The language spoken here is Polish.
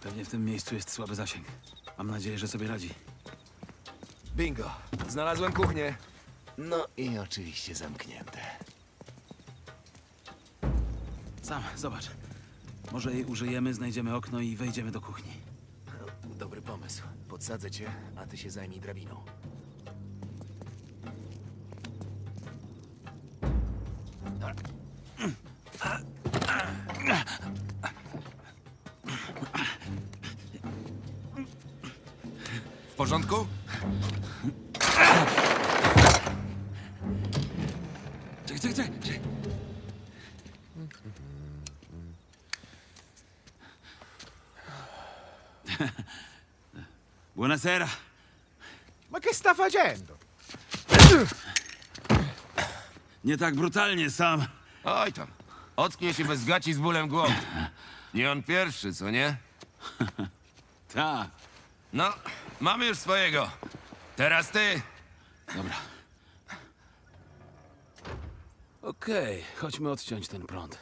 Pewnie w tym miejscu jest słaby zasięg. Mam nadzieję, że sobie radzi. Bingo. Znalazłem kuchnię. No i oczywiście zamknięte. Sam, zobacz. Może jej użyjemy, znajdziemy okno i wejdziemy do kuchni. Dobry pomysł. Podsadzę cię, a ty się zajmij drabiną. W porządku? Czekaj, czekaj, czekaj. czekaj. Buonasera. Ma che sta facendo? Nie tak brutalnie, Sam. Oj tam. Ocknie się bez gaci z bólem głowy. Nie on pierwszy, co nie? Tak. No, mamy już swojego. Teraz ty. Dobra. Okej, chodźmy odciąć ten prąd.